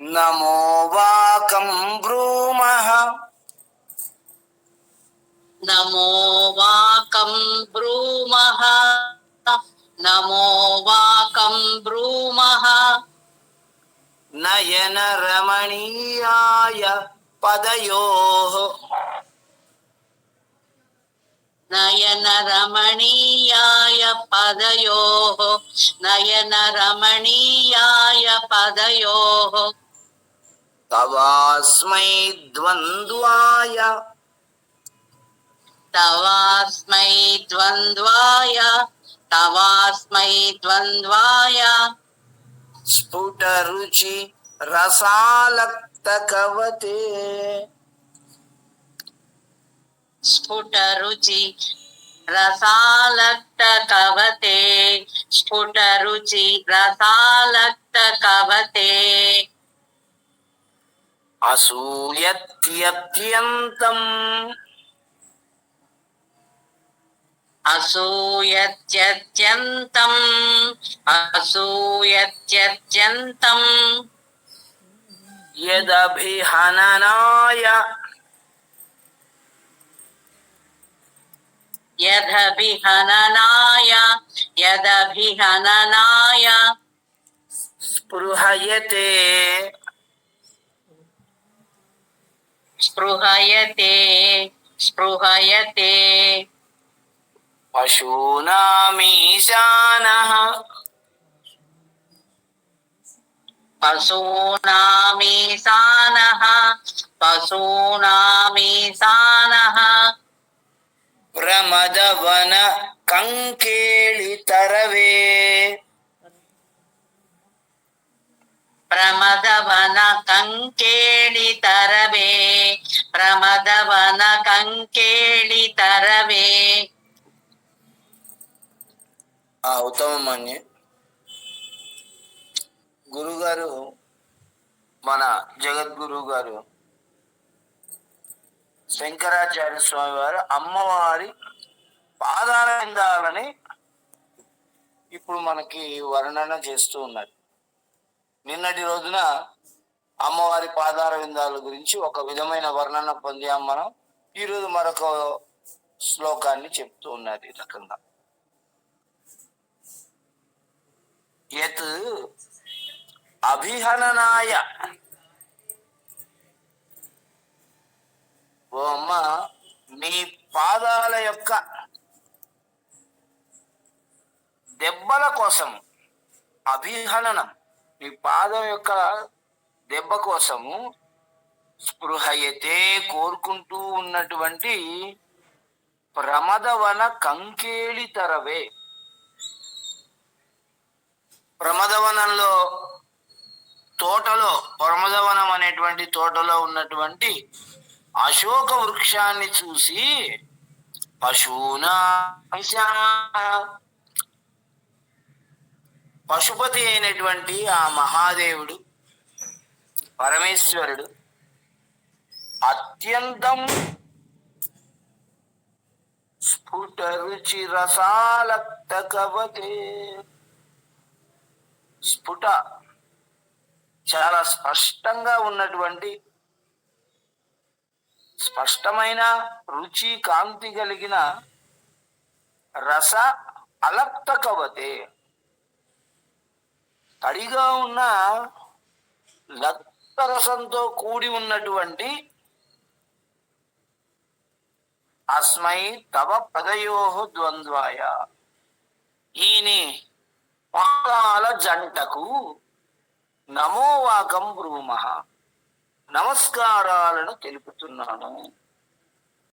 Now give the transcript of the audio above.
नमो वाकं ब्रूमः नमो वाकं ब्रूमः नमो वाकं ब्रूमः नयनरमणीयाय पदयोः नयनरमणीयाय पदयोः नयनरमणीयाय पदयोः నయన రమణీయాయ పదయోః తవాస్మై ద్వంద్వాయ. తవాస్మై ద్వంద్వాయ తవాస్మై ద్వంద్వాయ. స్ఫుటరుచి రసాలక్త కవతే స్ఫుటరుచి రసాలక్త కవతే స్ఫుటరుచి రసాలక్త కవతే అసూయత్యత్యంతం स्पृहयते स्पृहयते। पशूनामीशानः। पशूनामीशानः पशूनामीशानः। भ्रमदवन प्रमदवन कङ्केलित ప్రమదవన కంకేళితరవే ఆ ఉత్తమమన్య గురుగారు మన జగద్గురు గారు శంకరాచార్య స్వామి వారు అమ్మవారి పాదాల ఇప్పుడు మనకి వర్ణన చేస్తూ ఉన్నారు. నిన్నటి రోజున అమ్మవారి పాదాల విందాల గురించి ఒక విధమైన వర్ణన పొందాం మనం. ఈరోజు మరొక శ్లోకాన్ని చెప్తూ ఉన్నారు ఈ రకంగా. యత్ అభిహననాయ. ఓ అమ్మ నీ పాదాల యొక్క దెబ్బల కోసం అభిహననం మీ పాదం యొక్క దెబ్బ కోసము స్పృహయతే కోరుకుంటూ ఉన్నటువంటి ప్రమదవన కంకేళి తరవే. ప్రమదవనంలో తోటలో ప్రమదవనం అనేటువంటి తోటలో ఉన్నటువంటి అశోక వృక్షాన్ని చూసి పశువునా పశుపతి అయినటువంటి ఆ మహాదేవుడు పరమేశ్వరుడు అత్యంతం స్ఫుట రుచి రసాలక్త కవతే స్ఫుట చాలా స్పష్టంగా ఉన్నటువంటి స్పష్టమైన రుచి కాంతి కలిగిన రస అలక్త కవతే తడిగా ఉన్న లత్ రసంతో కూడి ఉన్నటువంటి అస్మై తవ పదయో ద్వంద్వాయ. ఈయని పాదాల జంటకు నమోవాకం బ్రూమ. నమస్కారాలను తెలుపుతున్నాను.